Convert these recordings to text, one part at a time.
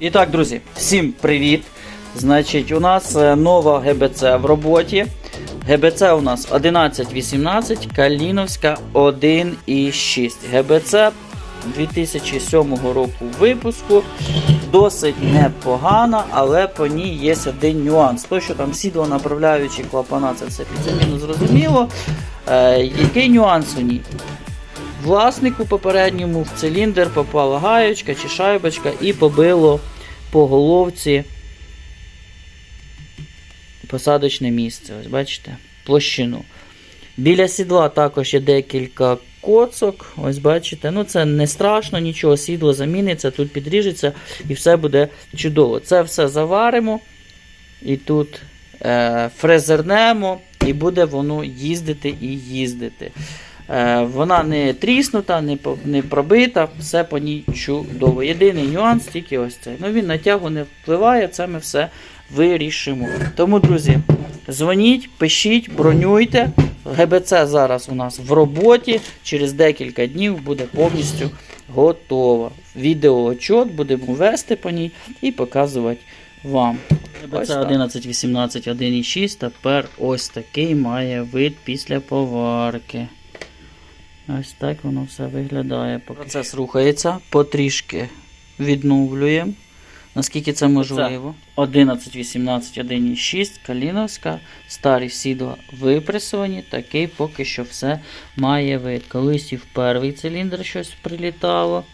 І так, друзі, всім привіт! Значить, у нас е, нова ГБЦ в роботі. ГБЦ у нас 1118, Каліновська 1,6. ГБЦ 2007 року випуску. Досить непогана, але по ній є один нюанс. То, що там сідло направляючі клапана, це все під заміну зрозуміло. Е, який нюанс у ній? Власнику попередньому в циліндр попала гаєчка чи шайбочка і побило по головці посадочне місце. Ось бачите, площину. Біля сідла також є декілька коцок. Ось бачите. Ну це не страшно, нічого, сідло заміниться, тут підріжеться і все буде чудово. Це все заваримо і тут е, фрезернемо, і буде воно їздити і їздити. Е, Вона не тріснута, не, не пробита, все по ній чудово. Єдиний нюанс тільки ось цей. Ну він на тягу не впливає, це ми все вирішимо. Тому, друзі, дзвоніть, пишіть, бронюйте. ГБЦ зараз у нас в роботі. Через декілька днів буде повністю готова. Відеоотчет будемо вести по ній і показувати вам. ГБЦ так. 11, 18, 1,6. Тепер ось такий має вид після поварки. Ось так воно все виглядає. Процес рухається, потрішки відновлюємо. Наскільки це можливо. 11, 18, 1,6, Каліновська, старі сідла випресовані, такий поки що все має вид. Колись і в перший циліндр щось прилітало,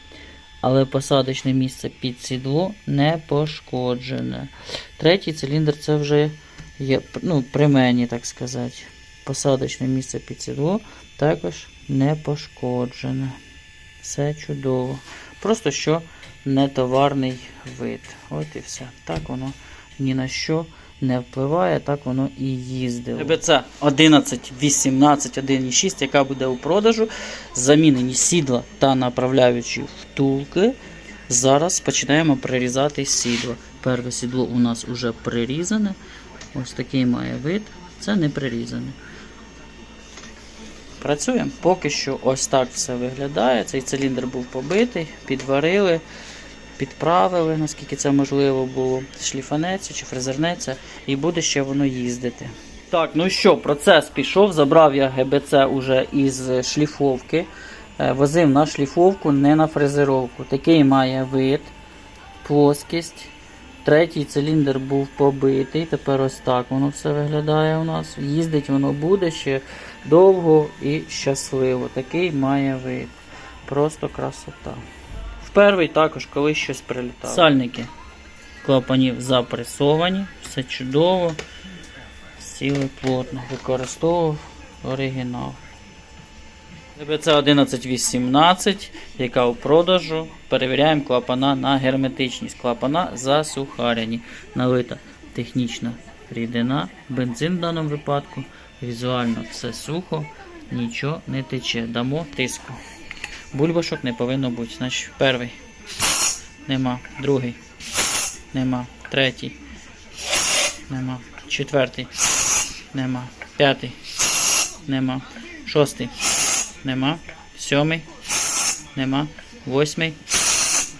але посадочне місце під сідло не пошкоджене. Третій циліндр це вже є ну, при мені, так сказати. Посадочне місце під сідло також не пошкоджене. Все чудово. Просто що нетоварний вид. От і все. Так воно ні на що не впливає, так воно і їздило. ГБЦ 11, 18, 1,6, яка буде у продажу. Замінені сідла та направляючі втулки. Зараз починаємо прирізати сідло. Перше сідло у нас вже прирізане. Ось такий має вид. Це не прирізане. Працюємо. Поки що ось так все виглядає. Цей циліндр був побитий, підварили, підправили, наскільки це можливо було. Шліфанеться чи фрезернеться, і буде ще воно їздити. Так, ну що, процес пішов. Забрав я ГБЦ уже із шліфовки. Е, Возив на шліфовку, не на фрезеровку. Такий має вид, плоскість. Третій циліндр був побитий. Тепер ось так воно все виглядає у нас. Їздить воно буде ще довго і щасливо. Такий має вид. Просто красота. В перший також колись щось прилітало. Сальники клапанів запресовані, все чудово. Сіли плотно. Використовував оригінал. ДБЦ 1118, яка у продажу. Перевіряємо клапана на герметичність. Клапана засухаряні. Налита технічна рідина, бензин в даному випадку. Візуально все сухо, нічого не тече. Дамо тиску. Бульбашок не повинно бути. Значить, перший. Нема. Другий. Нема. Третій. Нема. Четвертий. Нема. П'ятий. Нема. Шостий. Нема. Сьомий. Нема. Восьмий.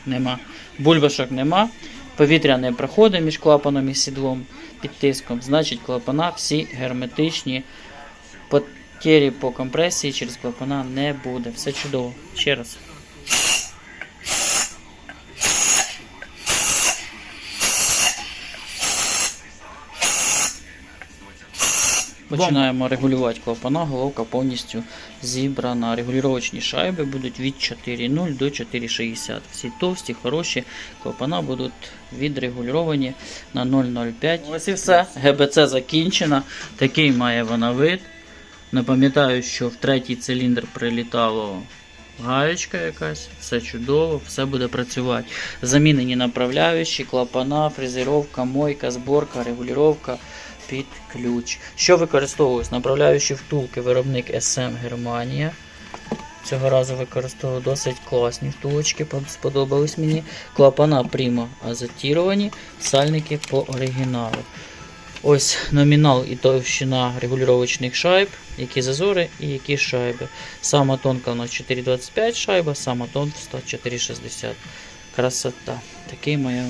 Нема. Бульбашок нема. Повітря не проходить між клапаном і сідлом під тиском. Значить, клапана всі герметичні. Потері по компресії через клапана не буде. Все чудово. Ще раз. Починаємо регулювати клапана, головка повністю зібрана. Регулювачні шайби будуть від 4.0 до 4.60. Всі товсті, хороші клапана будуть відрегульовані на 0,05. Ось і все. ГБЦ закінчена. Такий має вона вид. Напам'ятаю, що в третій циліндр прилітало гаєчка якась, все чудово, все буде працювати. Замінені направляючі, клапана, фрезеровка, мойка, зборка, регулювання під ключ. Що використовують? Направляючі втулки виробник SM Германія. Цього разу використовував досить класні втулочки, сподобались мені. Клапана прямо азотіровані, сальники по оригіналу. Ось номінал і товщина регулювачних шайб, які зазори і які шайби. Сама тонка у нас 4,25 шайба, сама тонка 4,60. Красота. Такий моя.